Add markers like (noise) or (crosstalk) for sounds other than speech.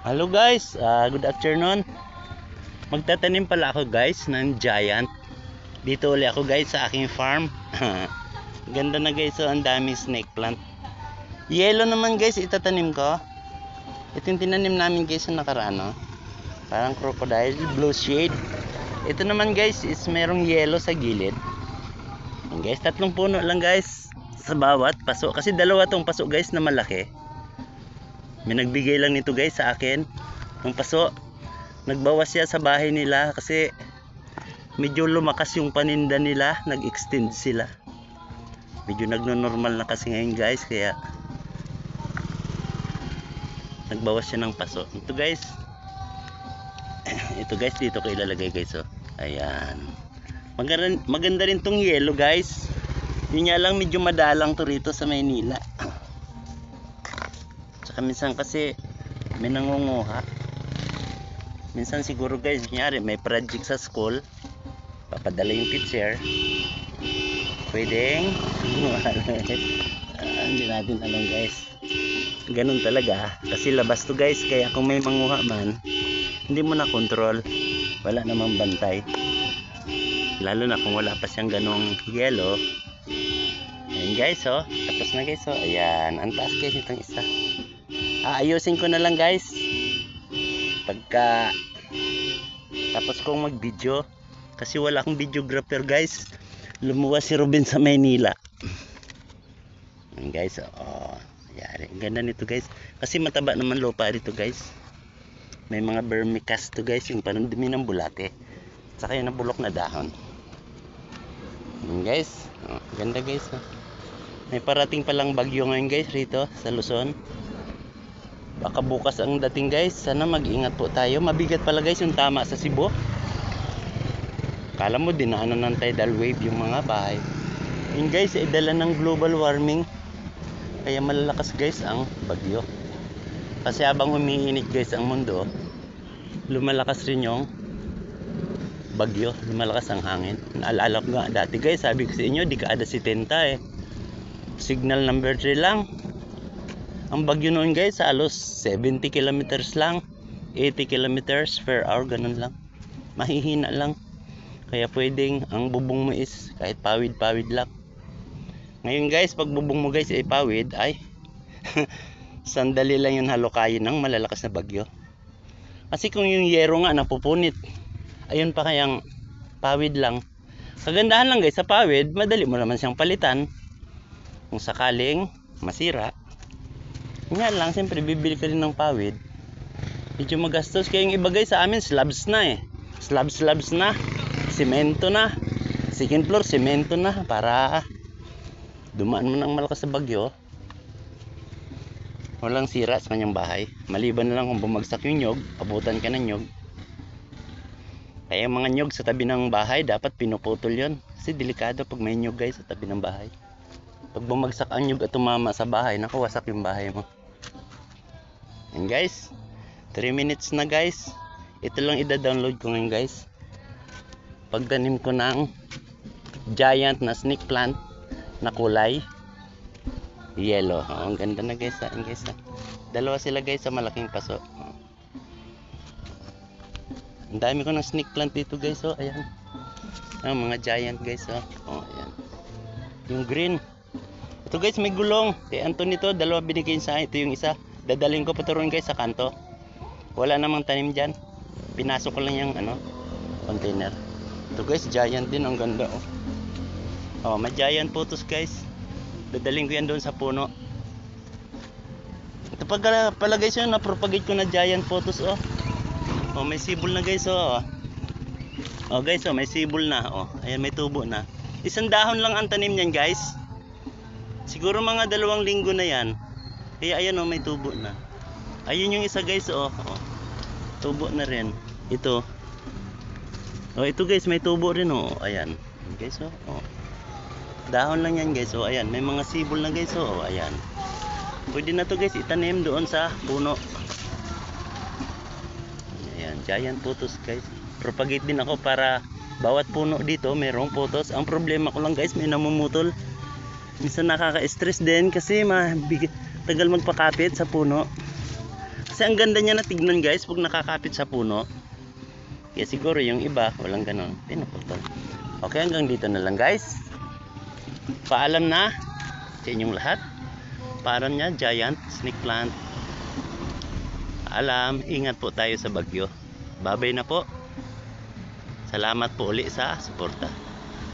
Hello guys, ah, good afternoon. Magtatanim pala ako guys ng giant. Dito uli ako guys sa aking farm. (laughs) Ganda na guys, so ang daming snake plant. Yellow naman guys, itatanim ko. Ito yung tinanim namin guys sa nakaraan, no? Parang crocodile, blue shade. Ito naman guys, is merong yellow sa gilid. Yan guys, tatlong puno lang guys sa bawat paso. Kasi dalawa tong paso guys na malaki. May nagbigay lang nito guys sa akin ng paso. Nagbawas siya sa bahay nila kasi medyo lumakas yung paninda nila, nag-extend sila. Medyo nagno-normal na kasi ngayon guys kaya nagbawas siya ng paso. Ito guys. (clears throat) Ito guys dito ko ilalagay guys oh. Ayan. Maganda, maganda rin tong yellow guys. Yun nga lang medyo madalang to rito sa Maynila. (clears throat) Tsaka minsan kasi may nangunguha. Minsan siguro guys, kunyari may project sa school, papadala yung teacher. Pwedeng Ah, (laughs) hindi natin alam guys. Ganun talaga. Kasi labas to guys, kaya kung may manguha man, hindi mo na control. Wala namang bantay. Lalo na kung wala pa siyang ganong yellow. Ayan guys, oh. Tapos na guys, oh. Ayan. Ang taas guys itong isa. Aayusin ko na lang guys. Pagka tapos kong mag video kasi wala akong videographer guys. Lumuwas si Ruben sa Maynila. Ayan guys, oh. Ang ganda nito guys. Kasi mataba naman lupa dito guys. May mga vermicast to guys. Yung parang dumi ng bulate. Saka yung nabulok na dahon. Ayan guys. Oh, ganda guys. Oh. May parating palang bagyo ngayon guys rito sa Luzon. Baka bukas ang dating guys. Sana mag-ingat po tayo. Mabigat pala guys yung tama sa Cebu. Kala mo dinaanan ng tidal wave yung mga bahay. Yun guys, ay dala ng global warming. Kaya malalakas guys ang bagyo. Kasi habang umiinit guys ang mundo, lumalakas rin yung bagyo. Lumalakas ang hangin. Naalala ko nga dati guys, sabi ko sa inyo, di ka ada si Tenta eh. Signal number 3 lang. Ang bagyo noon guys, halos 70 kilometers lang. 80 kilometers per hour, ganun lang. Mahihina lang. Kaya pwedeng ang bubong mo is kahit pawid-pawid lang. Ngayon guys, pag bubong mo guys ay pawid, ay (laughs) sandali lang yung halukayin ng malalakas na bagyo. Kasi kung yung yero nga napupunit, ayun pa kayang pawid lang. Kagandahan lang guys sa pawid, madali mo naman siyang palitan. Kung sakaling masira, nga lang, siyempre bibili ka rin ng pawid. Medyo magastos. Kaya yung iba guys sa amin, slabs na eh. Slabs, slabs na. Semento na. Second floor, semento na. Para dumaan mo ng malakas na bagyo. Walang sira sa kanyang bahay. Maliban na lang kung bumagsak yung nyog, abutan ka ng nyog. Kaya mga nyog sa tabi ng bahay, dapat pinuputol yon Kasi delikado pag may nyog guys sa tabi ng bahay. Pag bumagsak ang nyug at tumama sa bahay, nakawasak yung bahay mo. Yan guys. 3 minutes na guys. Ito lang ida-download ko ngayon guys. Pagtanim ko ng giant na snake plant na kulay yellow. Oh, ang ganda na guys. Ayan guys. Dalawa sila guys sa malaking paso. Oh. Ang dami ko ng snake plant dito guys. Oh, ayan. Ah, mga giant guys. Oh, oh ayan. Yung green. Ito guys, may gulong. Kay Anton ito, dalawa binigay sa akin. Ito yung isa. Dadalhin ko pa ron, guys sa kanto. Wala namang tanim dyan. Pinasok ko lang yung ano, container. Ito guys, giant din. Ang ganda oh. Oh, may giant photos guys. Dadalhin ko yan doon sa puno. Ito pag pala guys yun, na-propagate ko na giant photos oh. Oh, may sibol na guys oh. Oh guys, oh, may sibol na oh. Ayan, may tubo na. Isang dahon lang ang tanim niyan guys. Siguro mga dalawang linggo na yan. Kaya ayan oh, may tubo na. Ayun yung isa guys oh. oh. Tubo na rin. Ito. Oh, ito guys, may tubo rin oh. Ayan. Guys oh. oh. Dahon lang yan guys. Oh, ayan. May mga sibol na guys oh. Ayan. Pwede na to guys itanim doon sa puno. Ayan, giant photos guys. Propagate din ako para bawat puno dito mayroong photos. Ang problema ko lang guys, may namumutol. Minsan nakaka-stress din kasi mabig tagal magpakapit sa puno. Kasi ang ganda niya na tignan guys pag nakakapit sa puno. Kaya siguro yung iba, walang ganon. Pinuputol. Okay, hanggang dito na lang guys. Paalam na sa inyong lahat. Paalam niya, giant snake plant. Alam, ingat po tayo sa bagyo. Babay na po. Salamat po uli sa suporta.